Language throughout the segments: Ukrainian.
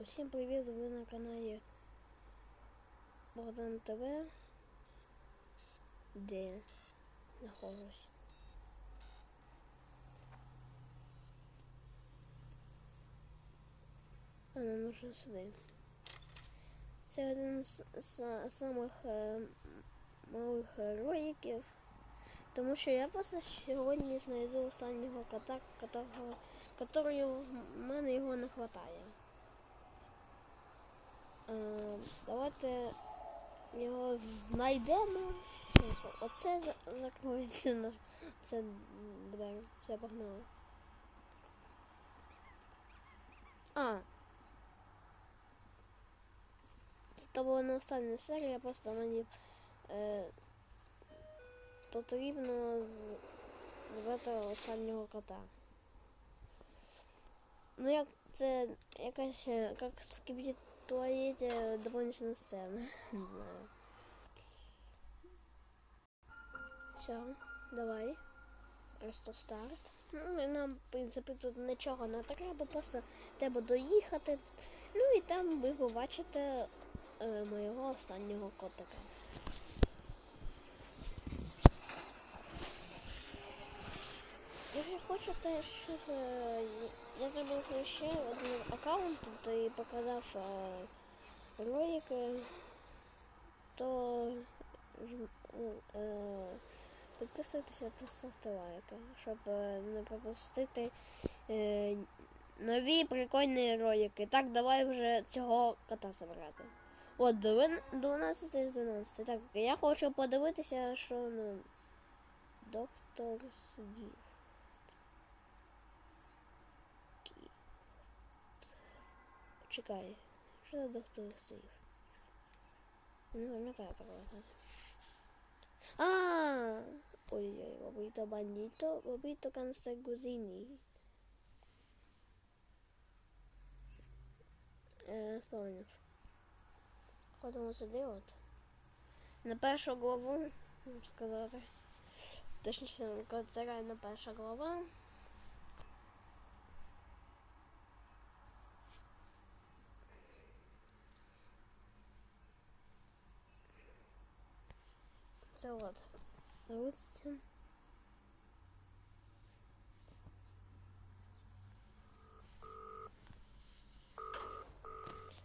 Усім привіт! Ви на каналі Богдан ТВ. Де я знаходжусь? А не можна сюди. Це один з з самих е, малих роликів. Тому що я просто сьогодні знайду останнього кота, которого, которого в мене його не вистачає. Е, давайте його знайдемо. Оце за- закроється на це двері. Все погнали. А. Це була не остання серія, просто мені е, потрібно з- звати останнього кота. Ну як це якась е, як в скібіді дополнительная дополнительна сцена. Не знаю. Все, давай. Просто старт. Ну і нам, в принципі, тут нічого не треба, просто треба доїхати. Ну і там ви побачите е, моєго останнього котика. Якщо хочете, е, я зробив ще один аккаунт і показав е, ролики, то е, підписуйтеся та ставте лайки, щоб не пропустити нові прикольні ролики. Так, давай вже цього кота забрати. От, двин- 12 з 12. Так, я хочу подивитися, що ну, доктор Сдів. Чекай, що за доктор Сдів? Не пам'ятаю такого. А, ой-ой, бобito bandito, bobito Канстагузіні. Е, спомнив. Ходимо сюди от. На першу главу, сказати. Точніше, це реально перша глава. Це от. Вулиця.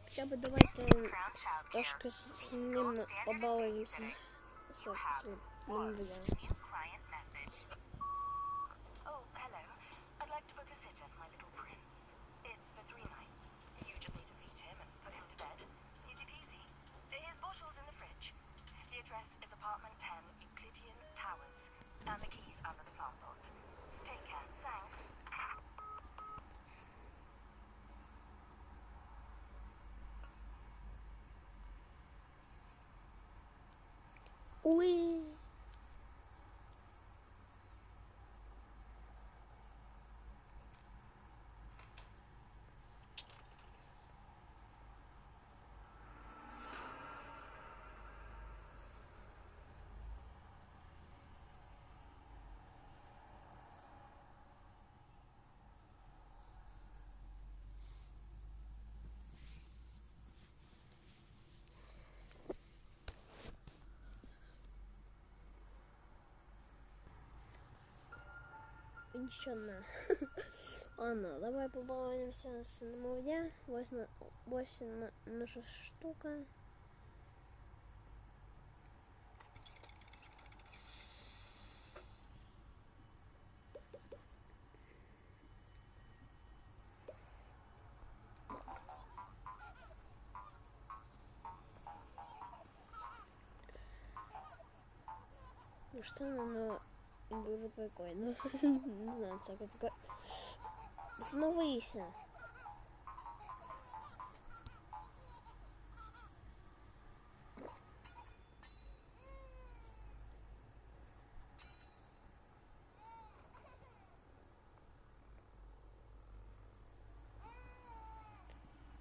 Хоча б давайте трошки з з ним побалуємося. З, з ним буде. And the keys under the plant pot. Take care. Thanks. Нічого не. Ладно, давай побалуємося з немовля. Ось, на, ось на, наша штука. Ну що воно дуже прикольно. Не знаю, це прикольно. Зновися.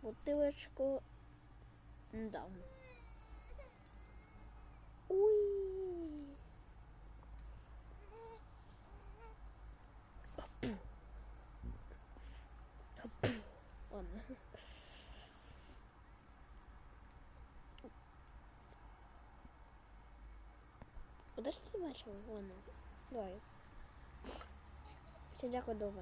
Бутилочку дам. Куди ж ти бачив? воно? Давай. Всім дякую до.